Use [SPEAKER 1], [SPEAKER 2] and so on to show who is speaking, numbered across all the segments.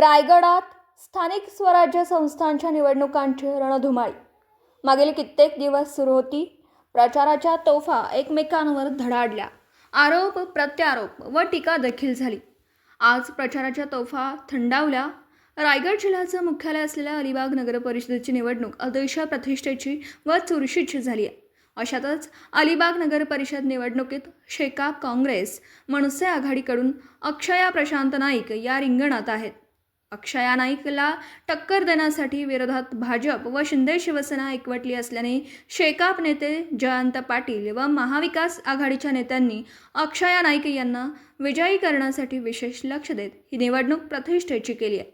[SPEAKER 1] रायगडात स्थानिक स्वराज्य संस्थांच्या निवडणुकांची रणधुमाळी. मागील कित्येक दिवस सुरू होती. प्रचाराच्या तोफा एकमेकांवर धडाडल्या. आरोप प्रत्यारोप व टीका देखील झाली. आज प्रचाराच्या तोफा थंडावल्या. रायगड जिल्ह्याचं मुख्यालय असलेल्या अलिबाग नगर परिषदेची निवडणूक अतिशय प्रतिष्ठेची व चुरशीची झाली आहे. अशातच अलिबाग नगर परिषद निवडणुकीत शेकाप काँग्रेस मनसे आघाडीकडून अक्षया प्रशांत नाईक या रिंगणात आहेत. अक्षया नाईकला टक्कर देण्यासाठी विरोधात भाजप व शिंदे शिवसेना एकवटली असल्याने शेकाप नेते जयंत पाटील व महाविकास आघाडीच्या नेत्यांनी अक्षया नाईक यांना विजयी करण्यासाठी विशेष लक्ष देत ही निवडणूक प्रतिष्ठेची केली आहे.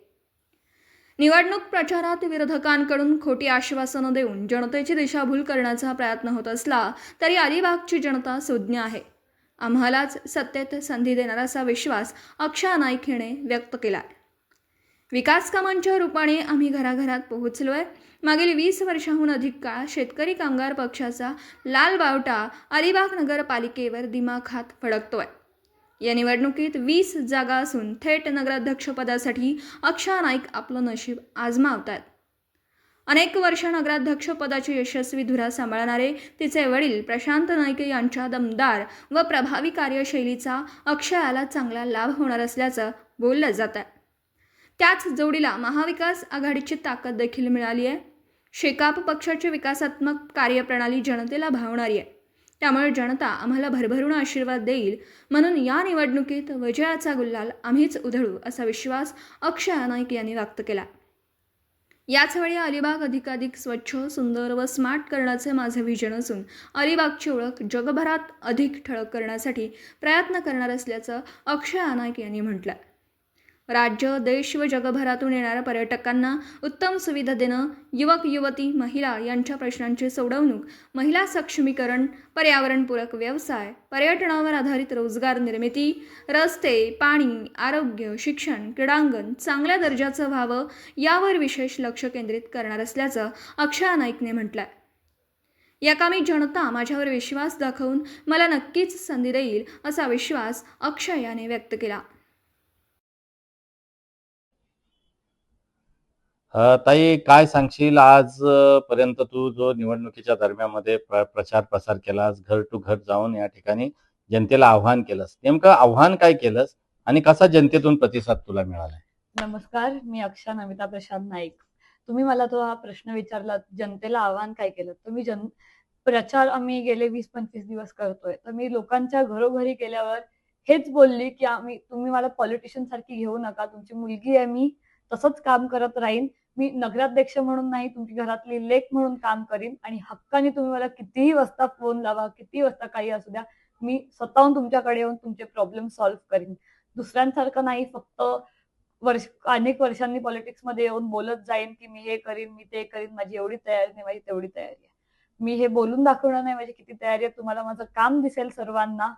[SPEAKER 1] निवडणूक प्रचारात विरोधकांकडून खोटी आश्वासनं देऊन जनतेची दिशाभूल करण्याचा प्रयत्न होत असला तरी अलिबागची जनता सुज्ञ आहे. आम्हालाच सत्तेत संधी देणार असा विश्वास अक्षय नाईक हिने व्यक्त केला आहे विकास कामांच्या रूपाने आम्ही घराघरात पोहोचलो आहे मागील वीस वर्षाहून अधिक काळ शेतकरी कामगार पक्षाचा लाल बावटा अलिबाग नगरपालिकेवर दिमाखात फडकतो आहे या निवडणुकीत वीस जागा असून थेट नगराध्यक्षपदासाठी अक्षा नाईक आपलं नशीब आजमावत आहेत अनेक वर्ष नगराध्यक्षपदाची यशस्वी धुरा सांभाळणारे तिचे वडील प्रशांत नाईक यांच्या दमदार व प्रभावी कार्यशैलीचा अक्षयाला चांगला लाभ होणार असल्याचं बोललं जात आहे त्याच जोडीला महाविकास आघाडीची ताकद देखील मिळाली आहे. शेकाप पक्षाची विकासात्मक कार्यप्रणाली जनतेला भावणारी आहे. त्यामुळे जनता आम्हाला भरभरून आशीर्वाद देईल म्हणून या निवडणुकीत विजयाचा गुल्लाल आम्हीच उधळू असा विश्वास अक्षय नाईक यांनी व्यक्त केला. याचवेळी अलिबाग अधिकाधिक स्वच्छ सुंदर व स्मार्ट करण्याचे माझे विजन असून अलिबागची ओळख जगभरात अधिक ठळक करण्यासाठी प्रयत्न करणार असल्याचं अक्षय नाईक यांनी म्हटलं राज्य देश व जगभरातून येणाऱ्या पर्यटकांना उत्तम सुविधा देणं युवक युवती महिला यांच्या प्रश्नांची सोडवणूक महिला सक्षमीकरण पर्यावरणपूरक व्यवसाय पर्यटनावर आधारित रोजगार निर्मिती रस्ते पाणी आरोग्य शिक्षण क्रीडांगण चांगल्या दर्जाचं व्हावं यावर विशेष लक्ष केंद्रित करणार असल्याचं अक्षय नाईकने म्हटलं या कामी जनता माझ्यावर विश्वास दाखवून मला नक्कीच संधी देईल असा विश्वास अक्षय याने व्यक्त केला.
[SPEAKER 2] ताई काय सांगशील? आज पर्यंत तू जो निवडणुकीच्या दरम्यानमध्ये प्रचार प्रसार केलास घर टू घर जाऊन या ठिकाणी जनतेला आव्हान केलंस नेमकं आव्हान काय केलंस आणि कसा जनतेतून प्रतिसाद तुला मिळालाय?
[SPEAKER 3] नमस्कार मी अक्षा नमिता प्रशांत नाईक. तुम्ही मला तो हा प्रश्न विचारला जनतेला आव्हान काय केलं? तर मी जन प्रचार आम्ही गेले वीस पंचवीस दिवस करतोय. तर मी लोकांच्या घरोघरी गेल्यावर हेच बोलली की आम्ही तुम्ही मला पॉलिटिशियन सारखी घेऊ नका तुमची मुलगी आहे मी तसंच काम करत राहीन. मी नगराध्यक्ष म्हणून नाही तुमची घरातली लेख म्हणून काम करीन. आणि हक्काने तुम्ही मला कितीही वाजता फोन लावा कितीही वाजता काही असू द्या मी स्वतःहून तुमच्याकडे येऊन तुमचे प्रॉब्लेम सॉल्व्ह करीन. दुसऱ्यांसारखं नाही फक्त वर्ष अनेक वर्षांनी पॉलिटिक्समध्ये येऊन बोलत जाईन की मी हे करीन मी ते करीन माझी एवढी तयारी नाही माझी तेवढी तयारी आहे. मी हे बोलून दाखवणार नाही माझी किती तयारी आहे तुम्हाला माझं काम दिसेल सर्वांना.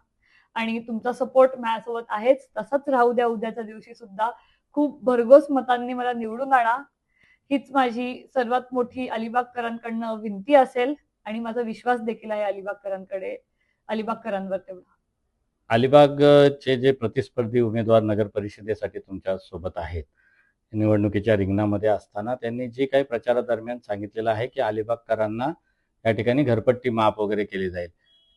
[SPEAKER 3] आणि तुमचा सपोर्ट माझ्यासोबत आहेच. तसाच राहू द्या उद्याच्या दिवशी सुद्धा खूप भरघोस मतांनी मला निवडून आणा. हीच माझी सर्वात मोठी अलिबागकरांकडनं विनंती असेल आणि माझा विश्वास देखील आहे अलिबागकरांकडे. अलिबागकरांवर तेवढा.
[SPEAKER 2] अलिबागचे जे प्रतिस्पर्धी उमेदवार नगर परिषदेसाठी तुमच्यासोबत आहेत निवडणुकीच्या रिंगणामध्ये असताना त्यांनी जे काही प्रचारादरम्यान सांगितलेलं आहे की अलिबागकरांना या ठिकाणी घरपट्टी माप वगैरे केली जाईल.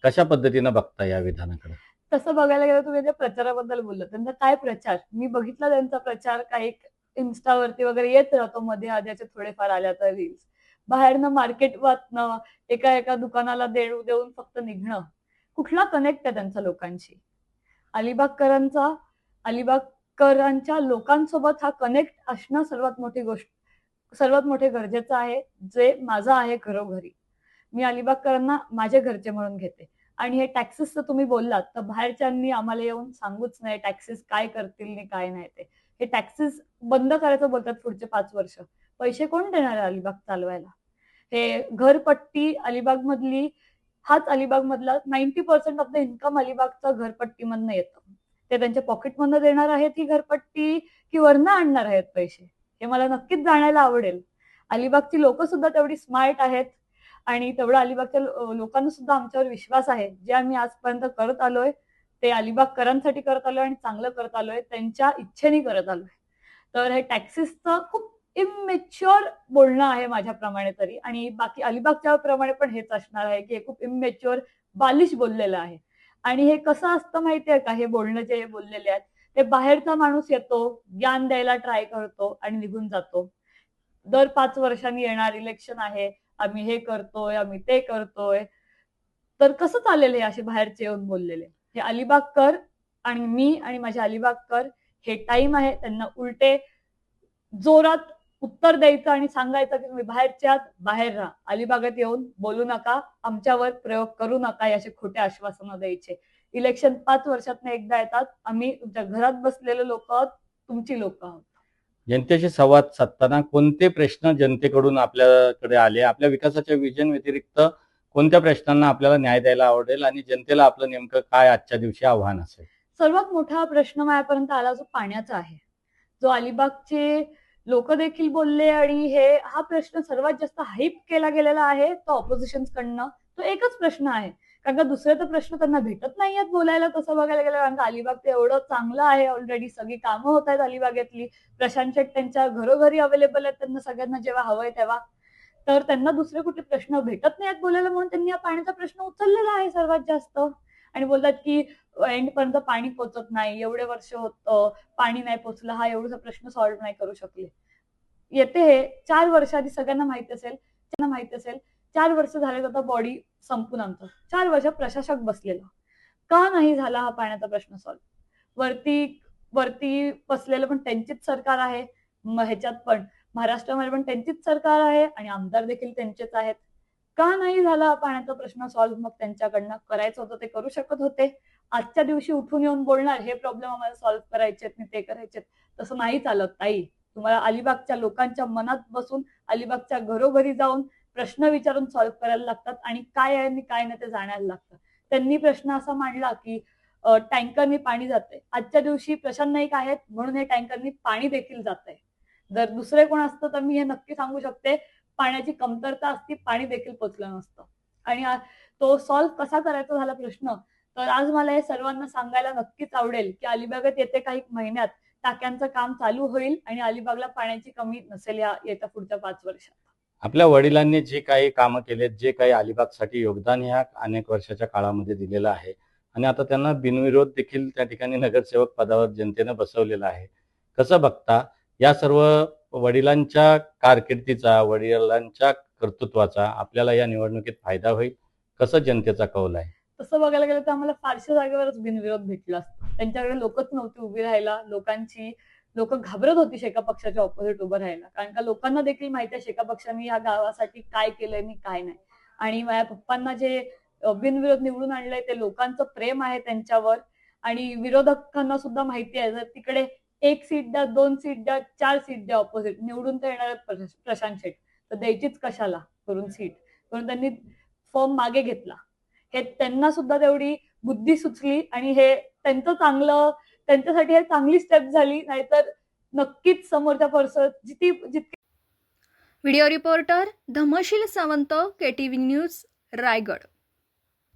[SPEAKER 2] कशा पद्धतीनं बघता या विधानाकडे?
[SPEAKER 3] तसं बघायला गेलं तुम्ही त्या प्रचाराबद्दल बोललं त्यांचा काय प्रचार? मी बघितला त्यांचा प्रचार काही इन्स्टावरती वगैरे येत राहतो मध्ये आद्याचे थोडेफार आल्या तर रील्स बाहेरनं मार्केट वाचणं एका एका दुकानाला देऊ देऊन फक्त निघणं. कुठला कनेक्ट आहे त्यांचा लोकांशी? अलिबागकरांचा अलिबागकरांच्या लोकांसोबत हा कनेक्ट असणं सर्वात मोठी गोष्ट सर्वात मोठे गरजेचं आहे जे माझं आहे घरोघरी मी अलिबागकरांना माझे घरचे म्हणून घेते. आणि हे टॅक्सेसचं तुम्ही बोललात तर बाहेरच्यांनी आम्हाला येऊन सांगूच नाही टॅक्सेस काय करतील आणि काय नाही ते. हे टॅक्सेस बंद करायचं बोलतात पुढचे पाच वर्ष. पैसे कोण देणार आहे अलिबाग चालवायला? हे घरपट्टी अलिबाग मधली हाच अलिबाग मधला ninety percent of the income अलिबागचं घरपट्टीमधनं येतं. ते त्यांच्या पॉकेटमधनं देणार आहेत ही घरपट्टी की वरनं आणणार आहेत पैसे? हे मला नक्कीच जाणायला आवडेल. अलिबागची लोक सुद्धा तेवढी स्मार्ट आहेत. आणि तेवढा अलिबागच्या लोकांना सुद्धा आमच्यावर विश्वास आहे. जे आम्ही आजपर्यंत करत आलोय ते अलिबागकरांसाठी करत आलोय आणि चांगलं करत आलोय त्यांच्या इच्छेने करत आलोय. तर हे टॅक्सीसचं खूप इमेच्युअर बोलणं आहे माझ्याप्रमाणे तरी. आणि बाकी अलिबागच्या प्रमाणे पण हेच असणार आहे की हे खूप इमेच्युअर बालिश बोललेलं आहे. आणि हे कसं असतं माहितीये का? हे बोलणं जे हे बोललेले आहेत ते बाहेरचा माणूस येतो ज्ञान द्यायला ट्राय करतो आणि निघून जातो. दर पाच वर्षांनी येणार इलेक्शन आहे आम्ही हे करतोय आम्ही ते करतोय. तर कसं चालेल असे बाहेरचे येऊन बोललेले? हे अलिबागकर आणि मी आणि माझे अलिबागकर हे टाइम आहे त्यांना उलटे जोरात उत्तर द्यायचं आणि सांगायचं की तुम्ही बाहेरच्या बाहेर राहा. अलिबागात येऊन बोलू नका आमच्यावर प्रयोग करू नका असे खोटे आश्वासनं द्यायचे. इलेक्शन पाच वर्षातनं एकदा येतात. आम्ही तुमच्या घरात बसलेले लोक आहोत तुमची लोक आहोत.
[SPEAKER 2] जनतेशी संवाद साधताना कोणते प्रश्न जनतेकडून आपल्याकडे आले? आपल्या विकासाच्या विजन व्यतिरिक्त कोणत्या प्रश्नांना आपल्याला न्याय द्यायला आवडेल आणि जनतेला आपलं नेमकं काय आजच्या दिवशी आव्हान असेल?
[SPEAKER 3] सर्वात मोठा प्रश्न माझ्यापर्यंत आला जो पाण्याचा आहे. जो अलिबागचे लोक देखील बोलले आणि हे हा प्रश्न सर्वात जास्त हाईप केला गेलेला आहे तो ऑपोजिशन कडनं. तो एकच प्रश्न आहे. कारण का दुसरे तर प्रश्न त्यांना भेटत नाही आहेत बोलायला तसं बघायला गेलं कारण का अलिबाग ते एवढं चांगलं आहे ऑलरेडी सगळी कामं होत आहेत अलिबागेतली. प्रशांत शेट त्यांच्या घरोघरी अवेलेबल आहेत त्यांना सगळ्यांना जेव्हा हवंय तेव्हा. तर त्यांना दुसरे कुठे प्रश्न भेटत नाहीत बोलायला म्हणून त्यांनी हा पाण्याचा प्रश्न उचललेला आहे सर्वात जास्त. आणि बोलतात की एंड पर्यंत पाणी पोचत नाही एवढे वर्ष होत पाणी नाही पोचलं हा एवढा प्रश्न सॉल्व्ह नाही करू शकले. येते हे चार वर्ष आधी सगळ्यांना माहीत असेल त्यांना माहीत असेल चार वर्ष झाले आता बॉडी संपून आमचं चार वर्ष प्रशासक बसलेला. का नाही झाला हा पाण्याचा प्रश्न सॉल्व्ह वरती वरती बसलेलं पण त्यांचीच सरकार आहे. ह्याच्यात पण महाराष्ट्रामध्ये पण त्यांचीच सरकार आहे आणि आमदार देखील त्यांचेच आहेत. का नाही झाला हा पाण्याचा प्रश्न सॉल्व्ह मग त्यांच्याकडनं करायचं होतं ते करू शकत होते. आजच्या दिवशी उठून येऊन बोलणार हे प्रॉब्लेम आम्हाला सॉल्व्ह करायचे आणि ते करायचे तसं नाही चालत ताई. तुम्हाला अलिबागच्या लोकांच्या मनात बसून अलिबागच्या घरोघरी जाऊन प्रश्न विचारून सॉल्व्ह करायला लागतात आणि काय आहे आणि काय नाही ते जाणायला लागतं. त्यांनी प्रश्न असा मांडला की टँकरनी पाणी जाते आजच्या दिवशी प्रशांत नाईक आहेत म्हणून हे टँकरनी पाणी देखील जात आहे जर दुसरे कोण असतं तर मी हे नक्की सांगू शकते पाण्याची कमतरता असती पाणी देखील पोचलं नसतं. आणि तो सॉल्व्ह कसा करायचा झाला प्रश्न तर आज मला हे सर्वांना सांगायला नक्कीच आवडेल की अलिबागात येते काही महिन्यात टाक्यांचं काम चालू होईल आणि अलिबागला पाण्याची कमी नसेल या येत्या पुढच्या पाच वर्षात.
[SPEAKER 2] आपल्या वडिलांनी जे काही कामं केलेत जे काही अलिबागसाठी योगदान ह्या अनेक वर्षाच्या काळामध्ये दिलेलं आहे. आणि आता त्यांना बिनविरोध देखील त्या ठिकाणी नगरसेवक पदावर जनतेनं बसवलेलं आहे. कसं बघता या सर्व वडिलांच्या कारकिर्दीचा वडिलांच्या कर्तृत्वाचा आपल्याला या निवडणुकीत फायदा होईल? कसं जनतेचा कौल आहे?
[SPEAKER 3] तसं बघायला गेलं तर आम्हाला फारशा जागेवरच बिनविरोध भेटला त्यांच्याकडे लोकच नव्हती उभी राहायला. लोकांची लोक घाबरत होती शेका पक्षाच्या ऑपोजिट उभं राहायला. कारण का लोकांना देखील माहिती आहे शेका पक्षाने या गावासाठी काय केलंय आणि काय नाही. आणि माझ्या पप्पांना जे बिनविरोध निवडून आणलंय ते लोकांचं प्रेम आहे त्यांच्यावर. आणि विरोधकांना सुद्धा माहिती आहे जर तिकडे एक सीट द्या दोन सीट द्या चार सीट द्या ऑपोजिट निवडून तर येणार प्रशांत शेट तर द्यायचीच कशाला? करून सीट. म्हणून त्यांनी फॉर्म मागे घेतला. हे त्यांना सुद्धा तेवढी बुद्धी सुचली आणि हे त्यांचं चांगलं त्यांच्यासाठी हे चांगली स्टेप झाली नाहीतर नक्कीच समोरच्या पर्सन जितकी जितकी
[SPEAKER 1] video reporter Dhamshil Sawant K T V news Raigad.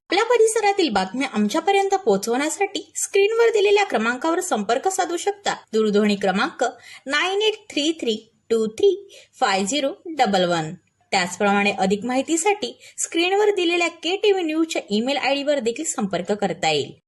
[SPEAKER 4] आपल्या परिसरातील बातम्या आमच्यापर्यंत पोहोचवण्यासाठी स्क्रीनवर दिलेल्या क्रमांकावर संपर्क साधू शकता. दूरध्वनी क्रमांक nine eight three three two three five zero double one. त्याचप्रमाणे अधिक माहितीसाठी स्क्रीनवर दिलेल्या के टीव्ही न्यूजच्या ईमेल आयडीवर देखील संपर्क करता येईल.